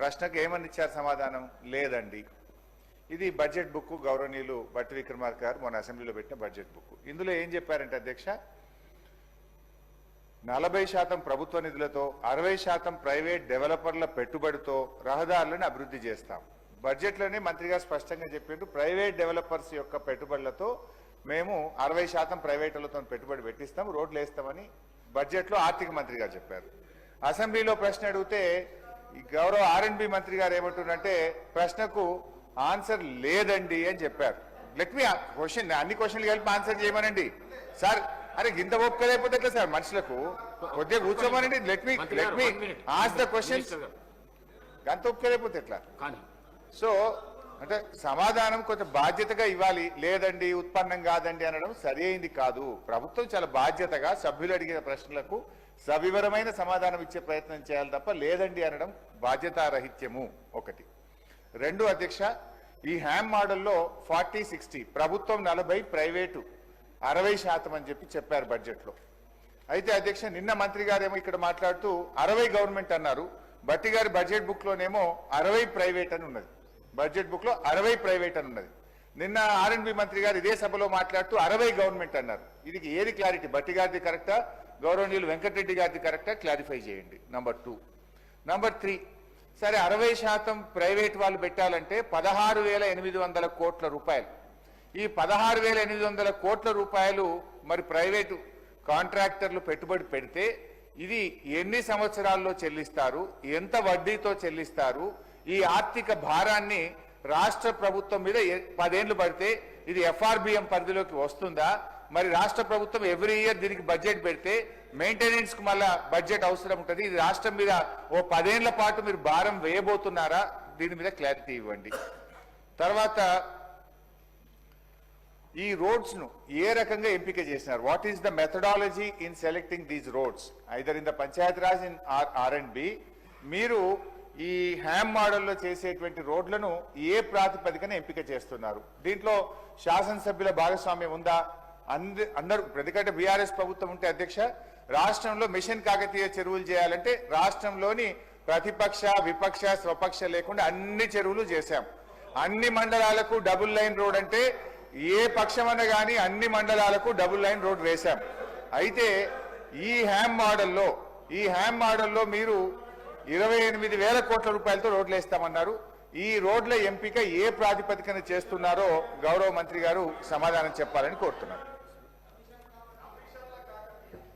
ప్రశ్నకు ఏమని ఇచ్చారు సమాధానం? లేదండి. ఇది బడ్జెట్ బుక్ గౌరవనీయులు బట్టి విక్రమార్క గారు మొన్న అసెంబ్లీలో పెట్టిన బడ్జెట్ బుక్ ఇందులో ఏం చెప్పారంటే అధ్యక్ష నలభై శాతం ప్రభుత్వ నిధులతో అరవై శాతం ప్రైవేట్ డెవలపర్ల పెట్టుబడితో రహదారులను అభివృద్ధి చేస్తాం. బడ్జెట్లోనే మంత్రిగా స్పష్టంగా చెప్పిండు ప్రైవేట్ డెవలపర్స్ యొక్క పెట్టుబడులతో మేము అరవై శాతం ప్రైవేటులతో పెట్టుబడి పెట్టిస్తాం రోడ్లు వేస్తామని బడ్జెట్లో ఆర్థిక మంత్రి గారు చెప్పారు. అసెంబ్లీలో ప్రశ్న అడిగితే ఈ గౌరవ ఆర్ఎండ్బి మంత్రి గారు ఏమంటున్నారంటే ప్రశ్నకు ఆన్సర్ లేదండి అని చెప్పారు. లెట్ మీ క్వశ్చన్ అన్ని క్వశ్చన్లు కలిపి ఆన్సర్ చేయమనండి. సార్ అరే ఇంత ఓపిక లేకపోతే ఎట్లా సార్ మనుషులకు? కొద్దిగా కూర్చోమనండి. Let me let me. As the garu, అంత ఓపిక లేకపోతే ఎట్లా? సో అంటే సమాధానం కొంచెం బాధ్యతగా ఇవ్వాలి. లేదండి ఉత్పన్నం కాదండి అనడం సరి అయింది కాదు. ప్రభుత్వం చాలా బాధ్యతగా సభ్యులు అడిగిన ప్రశ్నలకు సవివరమైన సమాధానం ఇచ్చే ప్రయత్నం చేయాలి తప్ప లేదండి అనడం బాధ్యతారహిత్యము ఒకటి. రెండు అధ్యక్ష ఈ హ్యామ్ మోడల్లో ఫార్టీ సిక్స్టీ ప్రభుత్వం నలభై ప్రైవేటు అరవై శాతం అని చెప్పి చెప్పారు బడ్జెట్లో. అయితే అధ్యక్ష నిన్న మంత్రి గారేమో ఇక్కడ మాట్లాడుతూ అరవై గవర్నమెంట్ అన్నారు. బట్టి గారి బడ్జెట్ బుక్ లోనేమో అరవై ప్రైవేట్ అని ఉన్నది. బడ్జెట్ బుక్లో అరవై ప్రైవేట్ అని ఉన్నది. నిన్న ఆర్ఎన్బి మంత్రి గారు ఇదే సభలో మాట్లాడుతూ అరవై గవర్నమెంట్ అన్నారు. ఇది ఏది క్లారిటీ బట్టి గారిది కరెక్టా గౌరవనీయులు వెంకటరెడ్డి గారిది కరెక్టా క్లారిఫై చేయండి. నంబర్ టూ నంబర్ త్రీ సరే అరవై శాతం ప్రైవేట్ వాళ్ళు పెట్టాలంటే పదహారు వేల ఎనిమిది వందల కోట్ల రూపాయలు. ఈ పదహారు వేల ఎనిమిది వందల కోట్ల రూపాయలు మరి ప్రైవేటు కాంట్రాక్టర్లు పెట్టుబడి పెడితే ఇది ఎన్ని సంవత్సరాల్లో చెల్లిస్తారు? ఎంత వడ్డీతో చెల్లిస్తారు? ఈ ఆర్థిక భారాన్ని రాష్ట్ర ప్రభుత్వం మీద పదేండ్లు పడితే ఇది ఎఫ్ఆర్బిఎం పరిధిలోకి వస్తుందా? మరి రాష్ట్ర ప్రభుత్వం ఎవ్రీ ఇయర్ దీనికి బడ్జెట్ పెడితే మెయింటెనెన్స్కు మళ్ళా బడ్జెట్ అవసరం ఉంటుంది. ఇది రాష్ట్రం మీద ఓ పదేళ్ళ పాటు మీరు భారం వేయబోతున్నారా? దీని మీద క్లారిటీ ఇవ్వండి. తర్వాత ఈ రోడ్స్ను ఏ రకంగా ఎంపిక చేసినారు? What is the methodology in selecting these roads either in the panchayat raj in R R and B. మీరు ఈ హ్యామ్ మోడల్లో చేసేటువంటి రోడ్లను ఏ ప్రాతిపదికన ఎంపిక చేస్తున్నారు? దీంట్లో శాసనసభ్యుల భాగస్వామ్యం ఉందా? అంద అందరూ ఎందుకంటే బీఆర్ఎస్ ప్రభుత్వం ఉంటే అధ్యక్ష రాష్ట్రంలో మిషన్ కాకతీయ చెరువులు చేయాలంటే రాష్ట్రంలోని ప్రతిపక్ష విపక్ష స్వపక్ష లేకుండా అన్ని చెరువులు చేశాం. అన్ని మండలాలకు డబుల్ లైన్ రోడ్ అంటే ఏ పక్షమన్న కానీ అన్ని మండలాలకు డబుల్ లైన్ రోడ్ వేశాం. అయితే ఈ హ్యామ్ మోడల్లో ఈ హ్యామ్ మోడల్లో మీరు ఇరవై ఎనిమిది వేల కోట్ల రూపాయలతో రోడ్లు వేస్తామన్నారు. ఈ రోడ్ల ఎంపిక ఏ ప్రాతిపదికన చేస్తున్నారో గౌరవ మంత్రి గారు సమాధానం చెప్పాలని కోరుతున్నారు.